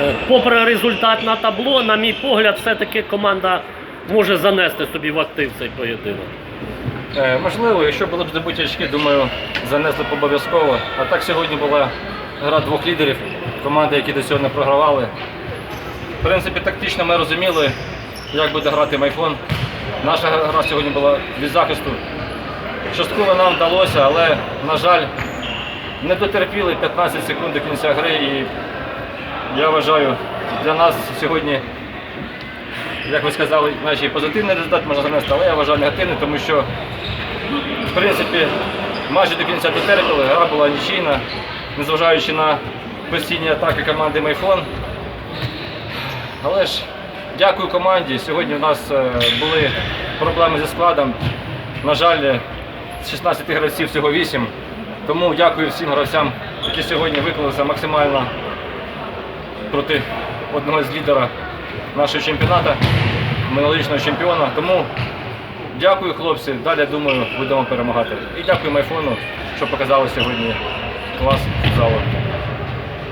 Е, Попри результат на табло, на мій погляд, все-таки команда може занести собі в актив цей поєдинок. Е, Можливо, якщо були б здобуті очки, думаю, занесли б обов'язково. А так сьогодні була гра двох лідерів, команди, які до цього не програвали. В принципі, тактично ми розуміли, як буде грати Майфон. Наша гра сьогодні була від захисту. Частково нам вдалося, але, на жаль, не дотерпіли 15 секунд до кінця гри. І я вважаю, для нас сьогодні як ви сказали, наче і позитивний результат можна занести, але я вважаю негативний, тому що, в принципі, майже до кінця дотерпіли, гра була нічийна, незважаючи на постійні атаки команди Майфон. Але ж дякую команді. Сьогодні у нас е, були проблеми зі складом. На жаль, з 16 гравців всього 8. Тому дякую всім гравцям, які сьогодні виклалися максимально проти одного з лідера нашого чемпіонату, минулорічного чемпіона. Тому дякую, хлопці. Далі думаю, будемо перемагати. І дякую Майфону, що показали сьогодні клас залу.